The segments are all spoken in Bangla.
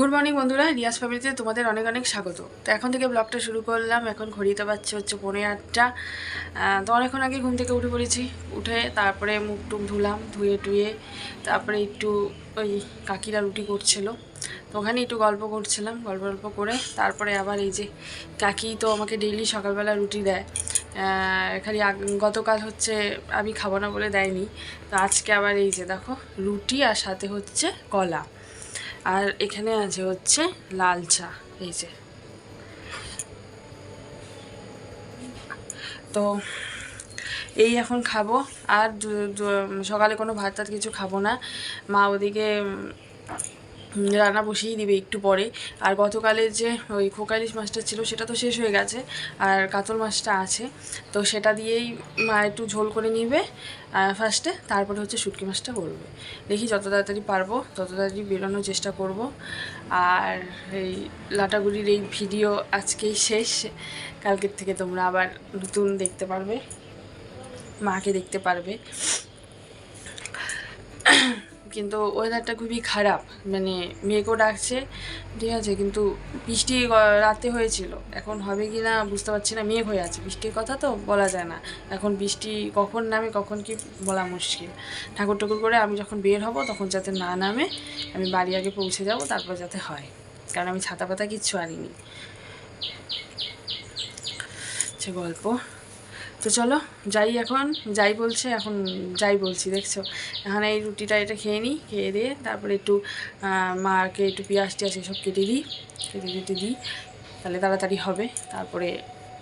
গুড মর্নিং বন্ধুরা, রিয়াজ ফ্যামিলিতে তোমাদের অনেক অনেক স্বাগত। তো এখন থেকে ব্লগটা শুরু করলাম, এখন ঘড়িতে পাচ্ছে হচ্ছে পৌনে আটটা। তো অনেকক্ষণ আগে ঘুম থেকে উঠে পড়েছি, উঠে তারপরে মুখ টুক ধুলাম, ধুয়ে টুয়ে তারপরে একটু ওই কাকিরা রুটি করছিল। তো ওখানে একটু গল্প করছিলাম, গল্প গল্প করে তারপরে আবার এই যে কাকি তো আমাকে ডেইলি সকালবেলা রুটি দেয়। খালি গতকাল হচ্ছে আমি খাব না বলে দেয়নি। তো আজকে আবার এই যে দেখো, রুটি আর সাথে হচ্ছে কলা। আর এখানে আছে হচ্ছে লাল চা, এই যে। তো এই এখন খাব, আর সকালে কোনো ভাত কিছু খাব না। মা ওদিকে রান্না বসিয়ে দিবে একটু পরে। আর গতকালে যে ওই খোকালিশ মাছটা ছিল, সেটা তো শেষ হয়ে গেছে। আর কাতল মাছটা আছে। তো সেটা দিয়েই মা একটু ঝোল করে নিবে ফার্স্টে তারপরে হচ্ছে শুটকি মাছটা করবে দেখি যত তাড়াতাড়ি পারব, তত তাড়াতাড়ি বেরোনোর চেষ্টা করব। আর এই লাটাগুড়ির এই ভিডিও আজকেই শেষ। কালকের থেকে তোমরা আবার নতুন দেখতে পারবে, মাকে দেখতে পারবে। কিন্তু ওয়েদারটা খুবই খারাপ। মানে মেঘও ডাকছে, ঠিক আছে? কিন্তু বৃষ্টি রাতে হয়েছিল। এখন হবে কি না বুঝতে পারছি না, মেঘ হয়ে আছে। বৃষ্টির কথা তো বলা যায় না। এখন বৃষ্টি কখন নামে, কখন কি বলা মুশকিল। ঠাকুর ঠাকুর করে আমি যখন বের হব, তখন যাতে না নামে, আমি বাড়ি আগে পৌঁছে যাব, তারপর যাতে হয়। কারণ আমি ছাতা পাতা কিচ্ছু আনিনি। সে গল্প। তো চলো, যাই এখন, যাই বলছে, এখন যাই বলছি, দেখছ? এখন এই রুটিটা এটা খেয়ে নিই, খেয়ে দিয়ে তারপরে একটু মাকে একটু পেঁয়াজ টিয়াজ এসব কেটে দিই, কেটে কেটে দিই, তাহলে তাড়াতাড়ি হবে। তারপরে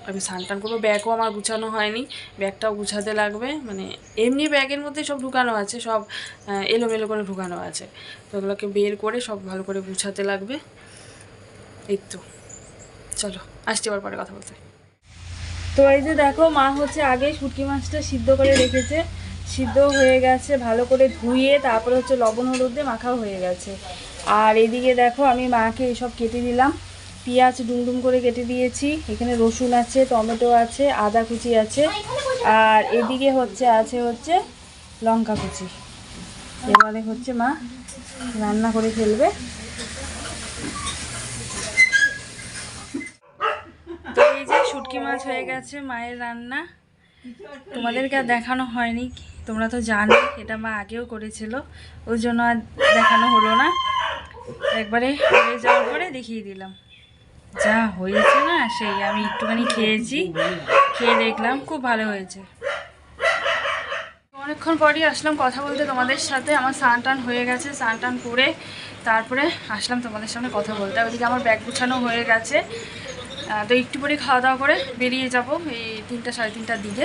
আমি স্নান টান করব। ব্যাগও আমার গুছানো হয়নি, ব্যাগটাও গুছাতে লাগবে মানে এমনি ব্যাগের মধ্যে সব ঢুকানো আছে, সব এলোমেলো করে ঢুকানো আছে। তো ওগুলোকে বের করে সব ভালো করে গুছাতে লাগবে। এই তো। চলো, আসছি আবার পরে কথা বলতে। তো এই যে দেখো, মা হচ্ছে আগে শুটকি মাছটা সিদ্ধ করে রেখেছে। সিদ্ধ হয়ে গেছে ভালো করে ধুয়ে, তারপরে হচ্ছে লবণ, হলুদ দিয়ে মাখাও হয়ে গেছে। আর এদিকে দেখো, আমি মাকে এসব কেটে দিলাম। পেঁয়াজ ডুমডুম করে কেটে দিয়েছি। এখানে রসুন আছে, টমেটো আছে, আদা কুচি আছে। আর এদিকে হচ্ছে, আছে হচ্ছে লঙ্কা কুচি। এবারে হচ্ছে মা রান্না করে ফেলবে তো এই যে শুটকি মাছ হয়ে গেছে মায়ের রান্না। তোমাদেরকে আর দেখানো হয়নি তোমরা তো জানো এটা মা আগেও করেছিল ওই জন্য আর দেখানো হলো না। একবারে হয়ে যাওয়ার পরে দেখিয়ে দিলাম। যা হয়েছে না সেই আমি একটুখানি খেয়েছি খেয়ে দেখলাম খুব ভালো হয়েছে। অনেকক্ষণ পরই আসলাম কথা বলতে তোমাদের সাথে আমার স্নান টান হয়ে গেছে স্নান টান করে তারপরে আসলাম তোমাদের সামনে কথা বলতে। ওইদিকে আমার ব্যাগ গুছানো হয়ে গেছে তো একটু পরে খাওয়া দাওয়া করে বেরিয়ে যাব এই তিনটা সাড়ে তিনটার দিকে।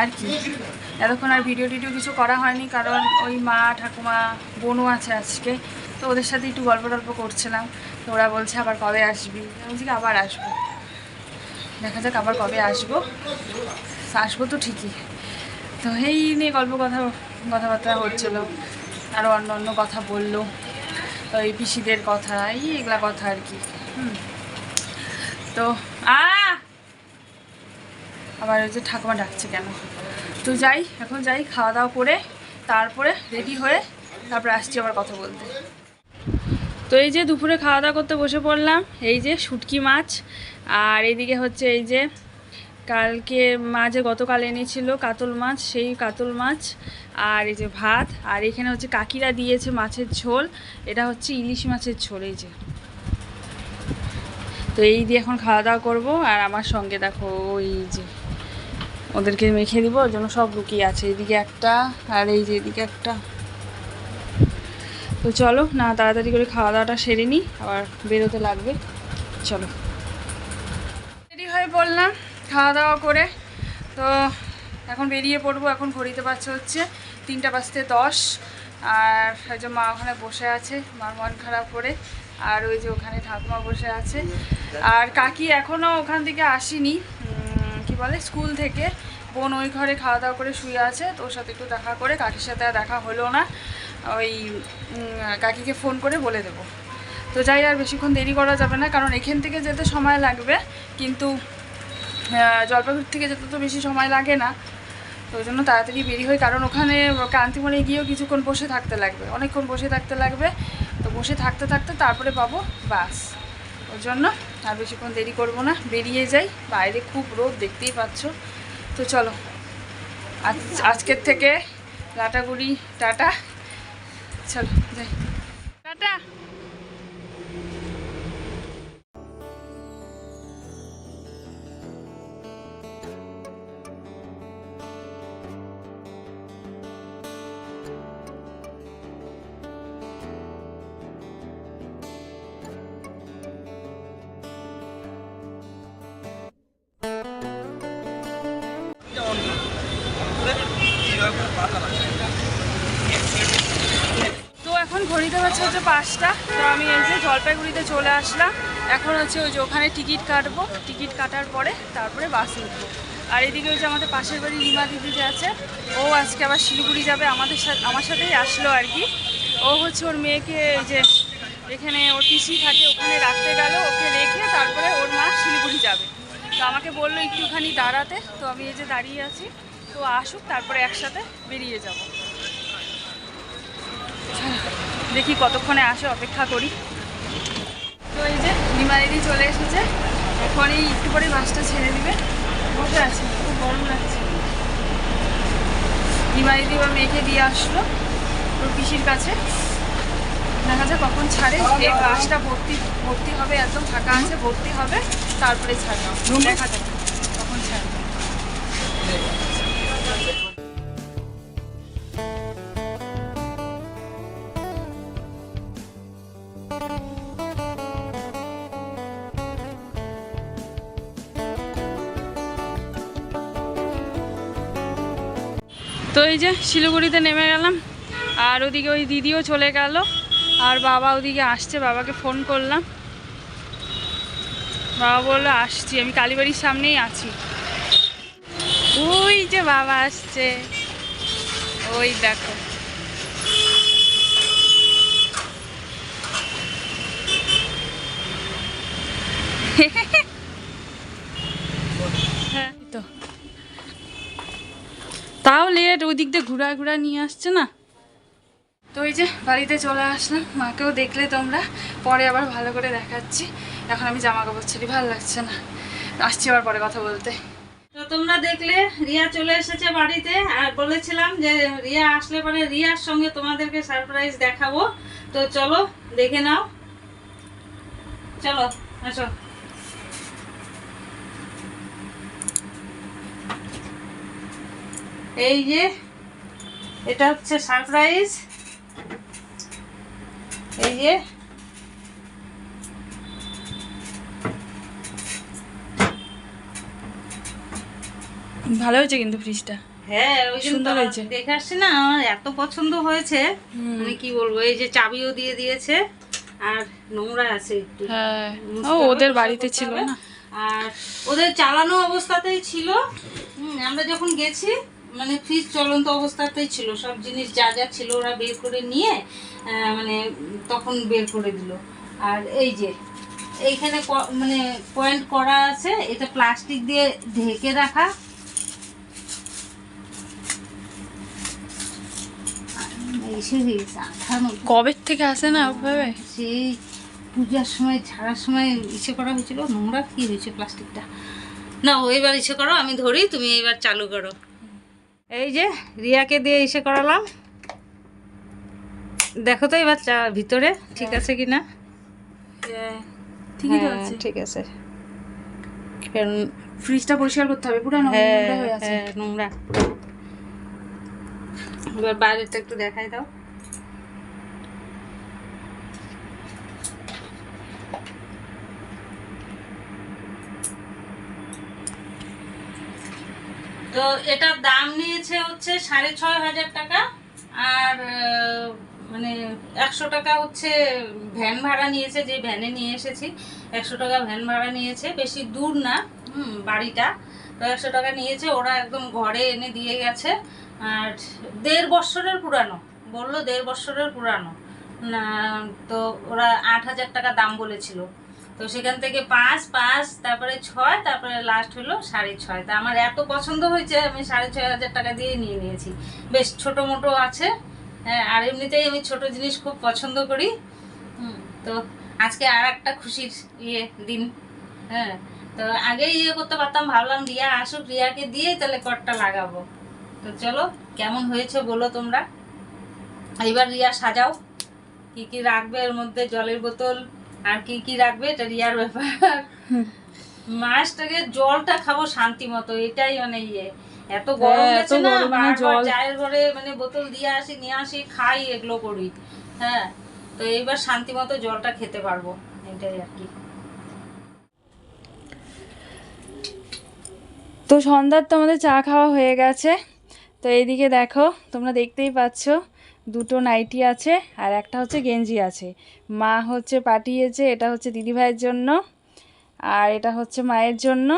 আর কি? এতক্ষণ আর ভিডিও টিডিও কিছু করা হয়নি, কারণ ওই মা, ঠাকুমা, বোনও আছে আজকে। তো ওদের সাথে একটু গল্প টল্প করছিলাম, তো ওরা বলছে আবার কবে আসবি? আমি বলছি আবার আসব। দেখা যাক আবার কবে আসব। আসব তো ঠিকই। তো এই নিয়ে গল্প কথা, কথাবার্তা হচ্ছিল। আরও অন্য অন্য কথা বলল। ওই পিসিদের কথা, এই এগুলা কথা আর কি। হুম। তো আবার ওই যে ঠাকুমা ডাকছে কেন? তো যাই, এখন যাই, খাওয়া দাওয়া করে তারপরে রেডি হয়ে তারপরে আসছি আবার কথা বলতে। তো এই যে দুপুরে খাওয়া দাওয়া করতে বসে পড়লাম, এই যে শুটকি মাছ, আর এইদিকে হচ্ছে এই যে কালকে মাঝে গতকাল এনেছিল কাতল মাছ, সেই কাতল মাছ, আর এই যে ভাত, আর এখানে হচ্ছে কাকিরা দিয়েছে মাছের ঝোল, এটা হচ্ছে ইলিশ মাছের ঝোল এই যে। তো এই দিয়ে এখন খাওয়া দাওয়া করব আর আমার সঙ্গে দেখো ওই যে ওদেরকে মেখে দিব, ওর জন্য সব লুকিয়ে আছে। এইদিকে একটা আর এই যে এদিকে একটা। তো চলো, না, তাড়াতাড়ি করে খাওয়া দাওয়াটা সেরে নিই, আবার বেরোতে লাগবে। চলো। রেডি হয়ে পড়লাম খাওয়া দাওয়া করে। তো এখন বেরিয়ে পড়ব, এখন ঘড়িতে পাচ্ছে হচ্ছে তিনটা বাজতে দশ। আর একজন মা ওখানে বসে আছে, মার মন খারাপ করে। আর ওই যে ওখানে ঠাকুমা বসে আছে। আর কাকি এখনও ওখান থেকে আসেনি। কি বলে? স্কুল থেকে। বোন ওই ঘরে খাওয়া দাওয়া করে শুয়ে আছে। তো ওর সাথে একটু দেখা করে কাকির সাথে আর দেখা হলো না। ওই কাকিকে ফোন করে বলে দেবো। তো যাই, আর বেশিক্ষণ দেরি করা যাবে না। কারণ এখান থেকে যেতে সময় লাগবে। কিন্তু জলপাইগুড়ি থেকে যেতে তো বেশি সময় লাগে না। তো ওই জন্য তাড়াতাড়ি বেরিয়ে হই। কারণ ওখানে ক্রান্তিমণি গিয়েও কিছুক্ষণ বসে থাকতে লাগবে। অনেকক্ষণ বসে থাকতে লাগবে। বসে থাকতে থাকতে তারপরে পাবো বাস। ওর জন্য আর বেশিক্ষণ দেরি করব না, বেরিয়ে যাই। বাইরে খুব রোদ, দেখতেই পাচ্ছ। তো চলো, আজ, আজকের থেকে লাটাগুড়ি টাটা। চলো, যাই। টাটা। ঘড়িতে হচ্ছে হচ্ছে পাঁচটা। তো আমি এই যে জলপাইগুড়িতে চলে আসলাম। এখন হচ্ছে ওই যে ওখানে টিকিট কাটবো। টিকিট কাটার পরে তারপরে বাসে উঠবো। আর এদিকে ওই যে আমাদের পাশের বাড়ি রিমা দিদি যে আছে। ও আজকে আবার শিলিগুড়ি যাবে। আমাদের সাথে আমার সাথেই আসলো আর কি। ও হচ্ছে ওর মেয়েকে এই যে এখানে ওর পিসি থাকে, ওখানে রাখতে গেল। ওকে রেখে তারপরে ওর মা শিলিগুড়ি যাবে। তো আমাকে বলল একটুখানি দাঁড়াতে। তো আমি এই যে দাঁড়িয়ে আছি। তো আসুক, তারপরে একসাথে বেরিয়ে যাব। দেখি কতক্ষণে আসে, অপেক্ষা করি। তো এই যে নিমারিদি চলে এসেছে এখন এই একটু পরে বাসটা ছেড়ে দিবে। বসে আছে, খুব গরম লাগছে। নিমারিদি বা মেয়েকে দিয়ে আসলো, ওর পিসির কাছে। দেখা যাক কখন ছাড়ে। এই বাসটা ভর্তি ভর্তি হবে, একদম ফাঁকা আছে, ভর্তি হবে, তারপরে ছাড়বে দেখা যাক। তো এই যে শিলিগুড়িতে নেমে গেলাম, আর ওদিকে ওই দিদিও চলে গেল, আর বাবা ওদিকে আসছে, বাবাকে ফোন করলাম। বাবা বলল, আসছি, আমি কালীবাড়ির সামনেই আছি। ওই যে বাবা আসছে। ওই দেখো। হ্যাঁ এই তো তাও লেট ওই দিক দিয়ে ঘুরা ঘুরা নিয়ে আসছে না। তো এই যে বাড়িতে চলে আসলাম মাকেও দেখলে তোমরা পরে আবার ভালো করে দেখাচ্ছি। এখন আমি জামা কাপড় ছেড়ি ভালো লাগছে না। আসছি আবার পরে কথা বলতে। তো তোমরা দেখলে রিয়া চলে এসেছে বাড়িতে আর বলেছিলাম যে রিয়া আসলে পরে রিয়ার সঙ্গে তোমাদেরকে সারপ্রাইজ দেখাবো। তো চলো দেখে নাও। চলো আসো। এই যে এটা হচ্ছে সারপ্রাইজ। এই যে ভালো হয়েছে কিন্তু ফ্রিজটা। হ্যাঁ ওই সুন্দর হয়েছে। দেখে আসছি না আমার এত পছন্দ হয়েছে। মানে কি বলব এই যে চাবিও দিয়ে দিয়েছে আর নোংরা আছে হ্যাঁ। ও ওদের বাড়িতে ছিল না। আর ওদের চালানো অবস্থাতেই ছিল। আমরা যখন গেছি মানে ফ্রিজ চলন্ত অবস্থাতেই ছিল। সব জিনিস যা যা ছিল ওরা বের করে নিয়ে মানে তখন বের করে দিল। আর এই যে এইখানে মানে পয়েন্ট করা আছে এটা প্লাস্টিক দিয়ে ঢেকে রাখা। কবের থেকে আসে না ওভাবে? সেই পূজার সময় ছাড়ার সময় ইসে করা হয়েছিল। নোংরা কি হয়েছে প্লাস্টিকটা না এবার ইসে করো আমি ধরি তুমি এবার চালু করো। এই যে রিয়াকে দিয়ে এসে করালাম। দেখো তো এবার চা ভিতরে ঠিক আছে কি না ঠিকই তো হ্যাঁ, ঠিক আছে। কারণ ফ্রিজটা পরিষ্কার করতে হবে পুরো নোংরা হ্যাঁ হয়ে আছে। হ্যাঁ নোংরা। এবার বাইরেটা একটু দেখাই দাও। তো এটার দাম নিয়েছে হচ্ছে সাড়ে ছয় হাজার টাকা। আর মানে একশো টাকা হচ্ছে ভ্যান ভাড়া নিয়েছে, যে ভ্যানে নিয়ে এসেছি। একশো টাকা ভ্যান ভাড়া নিয়েছে, বেশি দূর না, হুম, বাড়িটা। তো একশো টাকা নিয়েছে, ওরা একদম ঘরে এনে দিয়ে গেছে। আর দেড় বছরের পুরানো, বলল দেড় বছরের পুরানো। না, তো ওরা আট হাজার টাকা দাম বলেছিল। তো সেখান থেকে পাঁচ পাঁচ, তারপরে ছয়, তারপরে লাস্ট হলো সাড়ে ছয়। তা আমার এত পছন্দ হয়েছে, আমি সাড়ে ছয় হাজার টাকা দিয়ে নিয়ে নিয়েছি। বেশ ছোট মোটো আছে হ্যাঁ আর এমনিতেই আমি ছোট জিনিস খুব পছন্দ করি। তো আজকে আর একটা খুশির ইয়ে দিন হ্যাঁ। তো আগেই ইয়ে করতে পারতাম, ভাবলাম রিয়া আসুক, রিয়াকে দিয়েই তাহলে করটা লাগাবো। তো চলো, কেমন হয়েছে বলো তোমরা? এবার রিয়া সাজাও, কি কি রাখবে এর মধ্যে জলের বোতল আর কি কি রাখবে এটা রিয়ার ব্যাপার। মাছটাকে জলটা খাব শান্তি মতো এটাই মানে ইয়ে। এত গরম হ্যাঁ, গেছে না বারবার চায়ের ঘরে মানে বোতল দিয়ে আসি নিয়ে আসি খাই এগুলো করি। হ্যাঁ তো এইবার শান্তি মতো জলটা খেতে পারব এটাই আর কি। তো সন্ধ্যার তো আমাদের চা খাওয়া হয়ে গেছে। তো এইদিকে দেখো তোমরা দেখতেই পাচ্ছ। দুটো নাইটি আছে আর একটা হচ্ছে গেঞ্জি আছে। মা হচ্ছে পাঠিয়েছে, এটা হচ্ছে দিদিভাইয়ের জন্য আর এটা হচ্ছে মায়ের জন্য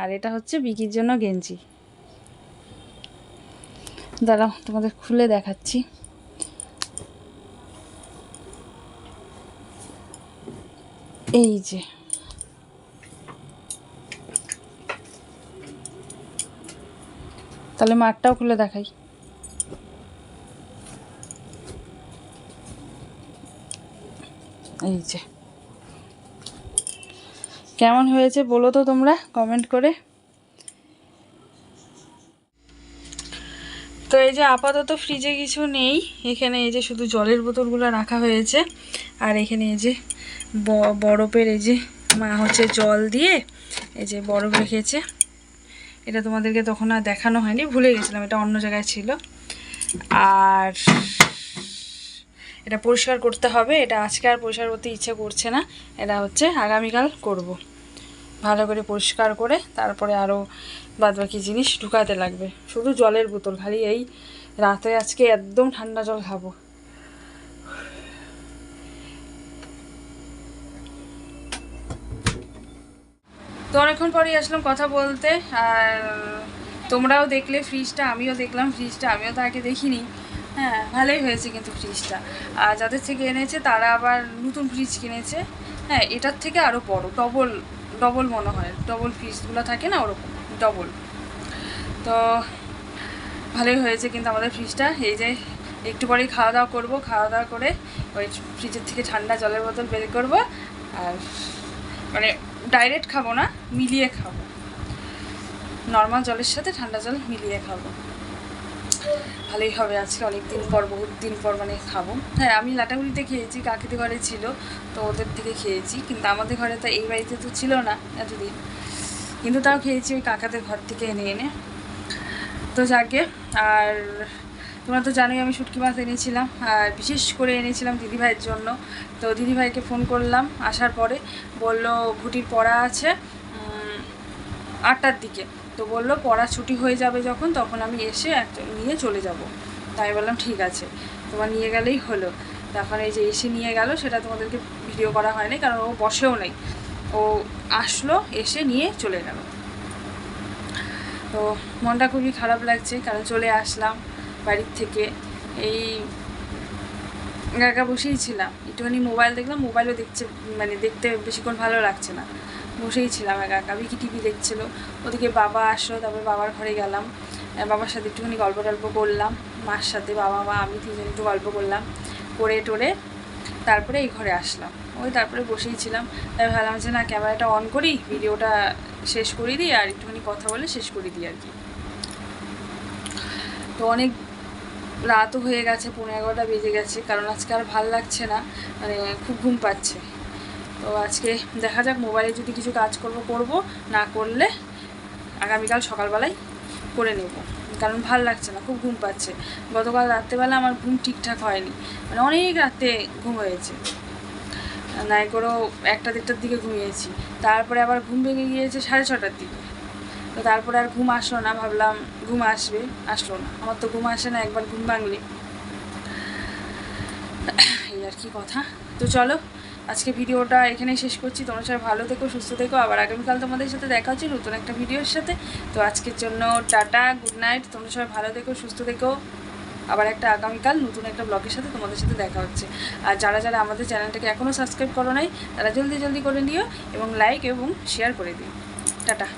আর এটা হচ্ছে বিকির জন্য গেঞ্জি। দাঁড়াও, তোমাদের খুলে দেখাচ্ছি। এই যে। তাহলে মাঠটাও খুলে দেখাই। এই যে। কেমন হয়েছে বলো তো তোমরা কমেন্ট করে। তো এই যে আপাতত ফ্রিজে কিছু নেই, এখানে এই যে শুধু জলের বোতলগুলো রাখা হয়েছে, আর এখানে এই যে বরফের এই যে মা হচ্ছে জল দিয়ে এই যে বরফ রেখেছে। এটা তোমাদেরকে তখন আর দেখানো হয়নি, ভুলে গেছিলাম, এটা অন্য জায়গায় ছিল। আর এটা পরিষ্কার করতে হবে, এটা আজকে আর পরিষ্কার করতে ইচ্ছে করছে না, এটা হচ্ছে আগামীকাল করব। ভালো করে পরিষ্কার করে তারপরে আরও বাদবাকি জিনিস ঢুকাতে লাগবে। শুধু জলের বোতল, খালি এই রাতে আজকে একদম ঠান্ডা জল খাব। তো অনেকক্ষণ পরেই আসলাম কথা বলতে, আর তোমরাও দেখলে ফ্রিজটা আমিও দেখলাম ফ্রিজটা আমিও তো আগে দেখিনি। হ্যাঁ ভালোই হয়েছে কিন্তু ফ্রিজটা আর যাদের থেকে এনেছে, তারা আবার নতুন ফ্রিজ কিনেছে। হ্যাঁ এটার থেকে আরও বড় ডবল ডবল মনে হয়। ডবল ফ্রিজগুলো থাকে না ওরকম ডবল তো ভালোই হয়েছে কিন্তু আমাদের ফ্রিজটা এই যে একটু পরেই খাওয়া দাওয়া করব। খাওয়া দাওয়া করে ওই ফ্রিজের থেকে ঠান্ডা জলের বোতল বের করব। আর মানে ডাইরেক্ট খাব না, মিলিয়ে খাব। নর্মাল জলের সাথে ঠান্ডা জল মিলিয়ে খাব। ভালোই হবে, আজকে অনেক দিন পর, বহুত দিন পর মানে খাব। হ্যাঁ আমি লাটাগুড়িতে খেয়েছি কাকিতে ঘরে ছিল, তো ওদের থেকে খেয়েছি, কিন্তু আমাদের ঘরে তো এই বাড়িতে তো ছিল না এতদিন। কিন্তু তাও খেয়েছি ওই কাকাদের ঘর থেকে এনে এনে। তো যাকে, আর তোমরা তো জানোই আমি শুটকি মাছ এনেছিলাম, আর বিশেষ করে এনেছিলাম দিদিভাইয়ের জন্য। তো দিদিভাইকে ফোন করলাম, আসার পরে বলল, ঘুটির পড়া আছে আটটার দিকে। তো বলল, পড়া ছুটি হয়ে যাবে যখন, তখন আমি এসে একটা নিয়ে চলে যাব। তাই বললাম, ঠিক আছে। তোমার নিয়ে গেলেই হলো। তখন এই যে এসে নিয়ে গেল, সেটা তোমাদেরকে ভিডিও করা হয়নি, কারণ ও বসেও নেই। ও আসলো, এসে নিয়ে চলে গেল। তো মনটা খুবই খারাপ লাগছে, কারণ চলে আসলাম বাড়ির থেকে। এই একা বসেই ছিলাম। একটুখানি মোবাইল দেখলাম, মোবাইলও দেখছে মানে দেখতে বেশিক্ষণ ভালো লাগছে না। বসেই ছিলাম একা একা। বিকি টিভি দেখছিল, ওদিকে বাবা আসলো, তারপরে বাবার ঘরে গেলাম। বাবার সাথে একটুখানি গল্প টল্প করলাম, মার সাথে, বাবা, মা, আমি তিনজন একটু গল্প করলাম, করে টোরে তারপরে এই ঘরে আসলাম। ওই তারপরে বসেই ছিলাম। তাই ভাবলাম যে না, ক্যামেরাটা অন করি, ভিডিওটা শেষ করে দিই, আর একটুখানি কথা বলে শেষ করে দিই আর কি। তো অনেক রাতও হয়ে গেছে পনেরো এগারোটা বেজে গেছে, কারণ আজকে আর ভালো লাগছে না মানে খুব ঘুম পাচ্ছে। তো আজকে দেখা যাক মোবাইলে যদি কিছু কাজ করব করব, না করলে আগামীকাল সকালবেলায় করে নেব। কারণ ভালো লাগছে না, খুব ঘুম পাচ্ছে। গতকাল রাত্রেবেলা আমার ঘুম ঠিকঠাক হয়নি। মানে অনেক রাতে ঘুম হয়েছে। নাই করেও একটা দেড়টার দিকে ঘুমিয়েছি। তারপরে আবার ঘুম ভেঙে গিয়েছে সাড়ে ছটার দিকে। তো তারপরে আর ঘুম আসলো না, ভাবলাম ঘুম আসবে, আসলো না। আমার তো ঘুম আসে না, একবার ঘুম ভাঙলে। এই আর কি কথা। তো চলো আজকে ভিডিওটা এখানেই শেষ করছি। তোমরা সবাই ভালো থেকো, সুস্থ থেকো। আবার আগামীকাল তোমাদের সাথে দেখা হচ্ছে নতুন একটা ভিডিওর সাথে। তো আজকের জন্য টাটা গুড নাইট তোমরা সবাই ভালো থেকো, সুস্থ থেকো। আবার একটা আগামীকাল নতুন একটা ব্লগের সাথে তোমাদের সাথে দেখা হচ্ছে। আর যারা যারা আমাদের চ্যানেলটাকে এখনও সাবস্ক্রাইব করো নাই, তারা জলদি জলদি করে নিও এবং লাইক এবং শেয়ার করে দিও। টাটা।